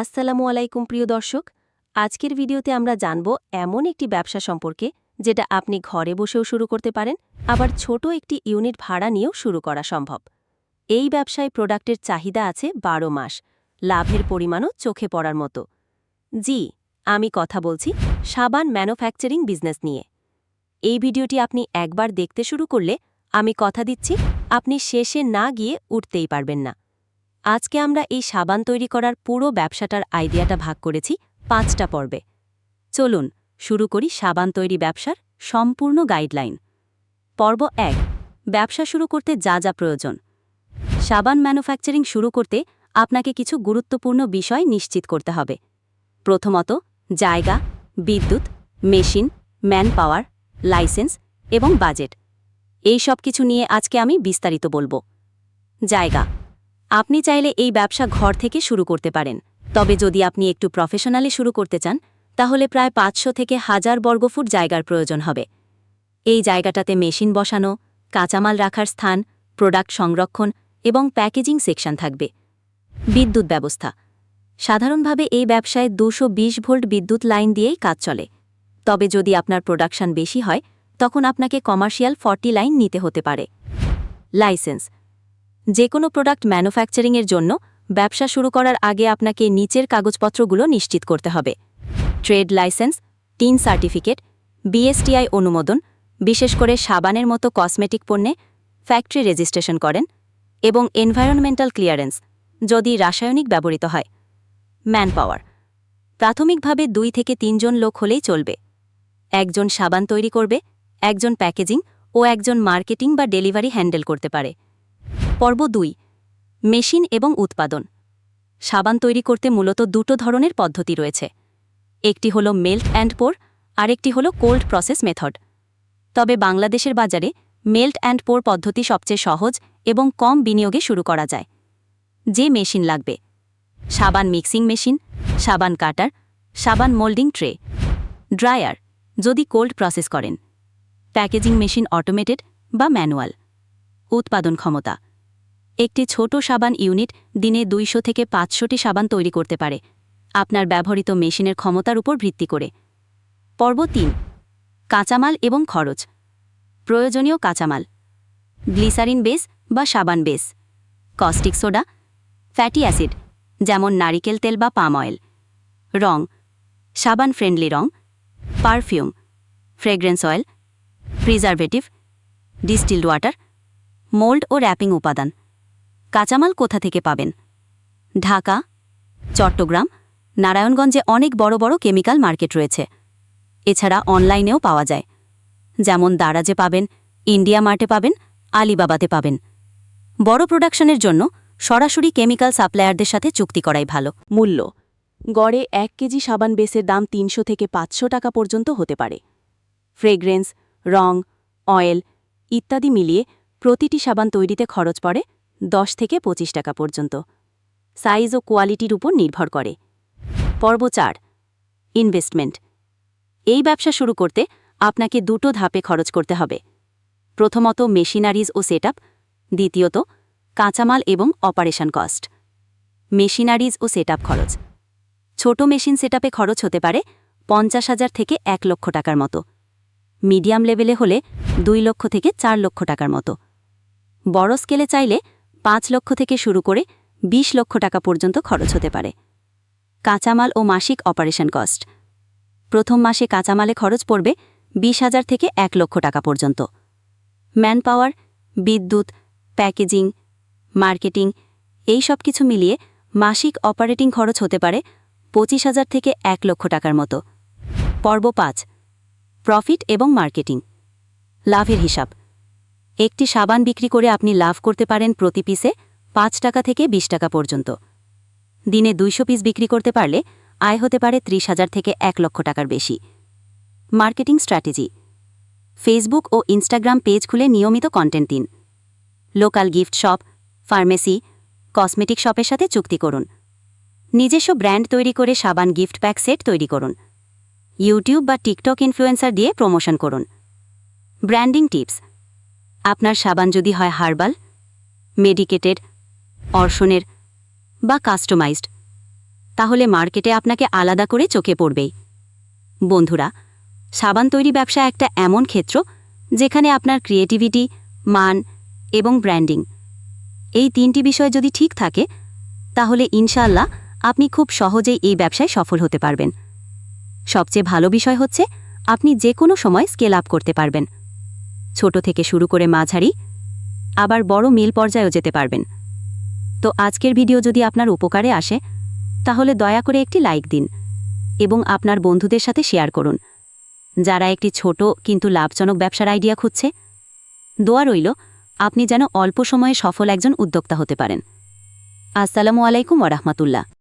আসসালামু আলাইকুম, প্রিয় দর্শক। আজকের ভিডিওতে আমরা জানব এমন একটি ব্যবসা সম্পর্কে, যেটা আপনি ঘরে বসেও শুরু করতে পারেন, আবার ছোট একটি ইউনিট ভাড়া নিয়েও শুরু করা সম্ভব। এই ব্যবসায় প্রোডাক্টের চাহিদা আছে বারো মাস, লাভের পরিমাণও চোখে পড়ার মতো। জি, আমি কথা বলছি সাবান ম্যানুফ্যাকচারিং বিজনেস নিয়ে। এই ভিডিওটি আপনি একবার দেখতে শুরু করলে, আমি কথা দিচ্ছি, আপনি শেষে না গিয়ে উঠতেই পারবেন না। আজকে আমরা এই সাবান তৈরি করার পুরো ব্যবসাটার আইডিয়াটা ভাগ করেছি পাঁচটা পর্বে। চলুন, শুরু করি সাবান তৈরি ব্যবসার সম্পূর্ণ গাইডলাইন। পর্ব এক, ব্যবসা শুরু করতে যা যা প্রয়োজন। সাবান ম্যানুফ্যাকচারিং শুরু করতে আপনাকে কিছু গুরুত্বপূর্ণ বিষয় নিশ্চিত করতে হবে। প্রথমত, জায়গা, বিদ্যুৎ, মেশিন ম্যান পাওয়ার লাইসেন্স এবং বাজেট। এই সব কিছু নিয়ে আজকে আমি বিস্তারিত বলব। জায়গা আপনি চাইলে এই ব্যবসা ঘর থেকে শুরু করতে পারেন। তবে যদি আপনি একটু প্রফেশনালি শুরু করতে চান, তাহলে প্রায় পাঁচশো থেকে হাজার বর্গফুট জায়গার প্রয়োজন হবে। এই জায়গাটাতে মেশিন বসানো, কাঁচামাল রাখার স্থান, প্রোডাক্ট সংরক্ষণ এবং প্যাকেজিং সেকশন থাকবে। বিদ্যুৎ ব্যবস্থা। সাধারণভাবে এই ব্যবসায় দুশো ভোল্ট বিদ্যুৎ লাইন দিয়েই কাজ চলে। তবে যদি আপনার প্রোডাকশন বেশি হয়, তখন আপনাকে কমার্শিয়াল ফর্টি লাইন নিতে হতে পারে। লাইসেন্স। যে কোনো প্রোডাক্ট ম্যানুফ্যাকচারিংয়ের জন্য ব্যবসা শুরু করার আগে আপনাকে নিচের কাগজপত্রগুলো নিশ্চিত করতে হবে। Trade license, TIN certificate, BSTI অনুমোদন, বিশেষ করে সাবানের মতো কসমেটিক পণ্যে ফ্যাক্টরি রেজিস্ট্রেশন করেন এবং এনভায়রনমেন্টাল ক্লিয়ারেন্স, যদি রাসায়নিক ব্যবহৃত হয়। ম্যান পাওয়ার প্রাথমিকভাবে দুই থেকে তিনজন লোক হলেই চলবে। একজন সাবান তৈরি করবে, একজন প্যাকেজিং ও একজন মার্কেটিং বা ডেলিভারি হ্যান্ডেল করতে পারে। পর্ব দুই, মেশিন এবং উৎপাদন। সাবান তৈরি করতে মূলত দুটো ধরনের পদ্ধতি রয়েছে। একটি হল মেল্ট অ্যান্ড পোর, আরেকটি হল কোল্ড প্রসেস মেথড। তবে বাংলাদেশের বাজারে মেল্ট অ্যান্ড পোর পদ্ধতি সবচেয়ে সহজ এবং কম বিনিয়োগে শুরু করা যায়। যে মেশিন লাগবে? সাবান মিক্সিং মেশিন, সাবান কাটার, সাবান মোল্ডিং ট্রে, ড্রায়ার যদি কোল্ড প্রসেস করেন। প্যাকেজিং মেশিন অটোমেটেড বা ম্যানুয়াল। উৎপাদন ক্ষমতা একটি ছোট সাবান ইউনিট দিনে দুইশো থেকে পাঁচশোটি সাবান তৈরি করতে পারে। আপনার ব্যবহৃত মেশিনের ক্ষমতার উপর ভিত্তি করে। পর্ব তিন, কাঁচামাল এবং খরচ। প্রয়োজনীয় কাঁচামাল। গ্লিসারিন বেস বা সাবান base. Caustic soda, fatty acid, যেমন নারিকেল তেল বা পাম অয়েল। রং, সাবান ফ্রেন্ডলি রং। Perfume, fragrance oil. Preservative, distilled water. Mould ও র্যাপিং উপাদান। কাঁচামাল কোথা থেকে পাবেন? ঢাকা, চট্টগ্রাম, নারায়ণগঞ্জে অনেক বড় বড় কেমিক্যাল মার্কেট রয়েছে। এছাড়া অনলাইনেও পাওয়া যায়। যেমন দারাজে পাবেন, ইন্ডিয়া মার্টে পাবেন, আলিবাবাতে পাবেন। বড় প্রোডাকশনের জন্য সরাসরি কেমিক্যাল সাপ্লায়ারদের সাথে চুক্তি করাই ভালো। মূল্য, গড়ে এক কেজি সাবান বেসের দাম তিনশো থেকে পাঁচশো টাকা পর্যন্ত হতে পারে। ফ্রেগ্রেন্স, রং, অয়েল ইত্যাদি মিলিয়ে প্রতিটি সাবান তৈরিতে খরচ পড়ে দশ থেকে পঁচিশ টাকা পর্যন্ত। সাইজ ও কোয়ালিটির উপর নির্ভর করে। পর্ব চার ইনভেস্টমেন্ট এই ব্যবসা শুরু করতে আপনাকে দুটো ধাপে খরচ করতে হবে। প্রথমত মেশিনারিজ ও সেট দ্বিতীয়ত কাঁচামাল এবং অপারেশন কস্ট। মেশিনারিজ ও সেট খরচ। ছোট মেশিন সেটআপে খরচ হতে পারে পঞ্চাশ হাজার থেকে এক লক্ষ টাকার মতো। মিডিয়াম লেভেলে হলে দুই লক্ষ থেকে চার লক্ষ টাকার মতো। বড় স্কেলে চাইলে পাঁচ লক্ষ থেকে শুরু করে ২০ লক্ষ টাকা পর্যন্ত খরচ হতে পারে। কাঁচামাল ও মাসিক অপারেশন কস্ট। প্রথম মাসে কাঁচামালে খরচ পড়বে বিশ হাজার থেকে এক লক্ষ টাকা পর্যন্ত। ম্যান পাওয়ার বিদ্যুৎ, প্যাকেজিং, মার্কেটিং এই সব কিছু মিলিয়ে মাসিক অপারেটিং খরচ হতে পারে পঁচিশ হাজার থেকে এক লক্ষ টাকার মতো। পর্ব পাঁচ, প্রফিট এবং মার্কেটিং। লাভের হিসাব। একটি সাবান বিক্রি করে আপনি লাভ করতে পারেন প্রতি পিসে পাঁচ টাকা থেকে ২০ টাকা পর্যন্ত। দিনে দুইশো পিস বিক্রি করতে পারলে আয় হতে পারে ত্রিশ হাজার থেকে এক লক্ষ টাকার বেশি। Marketing strategy. ফেসবুক ও ইনস্টাগ্রাম পেজ খুলে নিয়মিত কন্টেন্ট দিন। Local gift shop, pharmacy, cosmetic শপের সাথে চুক্তি করুন। নিজস্ব ব্র্যান্ড তৈরি করে সাবান গিফট প্যাক সেট তৈরি করুন। ইউটিউব বা টিকটক ইনফ্লুয়েন্সার দিয়ে প্রমোশন করুন। Branding tips. আপনার সাবান যদি হয় হার্বাল, মেডিকেটেড অর্শনের বা কাস্টমাইজড, তাহলে মার্কেটে আপনাকে আলাদা করে চোখে পড়বেই। বন্ধুরা, সাবান তৈরি ব্যবসা একটা এমন ক্ষেত্র যেখানে আপনার ক্রিয়েটিভিটি, মান এবং ব্র্যান্ডিং এই তিনটি বিষয় যদি ঠিক থাকে, তাহলে ইনশাল্লাহ আপনি খুব সহজেই এই ব্যবসায় সফল হতে পারবেন। সবচেয়ে ভালো বিষয় হচ্ছে আপনি যে কোনো সময় স্কেল আপ করতে পারবেন। ছোট থেকে শুরু করে মাঝারি, আবার বড় মিল পর্যায়েও যেতে পারবেন। তো আজকের ভিডিও যদি আপনার উপকারে আসে, তাহলে দয়া করে একটি লাইক দিন এবং আপনার বন্ধুদের সাথে শেয়ার করুন। যারা একটি ছোট কিন্তু লাভজনক ব্যবসার আইডিয়া খুঁজছে, দোয়া রইল, আপনি যেন অল্প সময়ে সফল একজন উদ্যোক্তা হতে পারেন। আসসালামু আলাইকুম ওরহমতুল্লাহ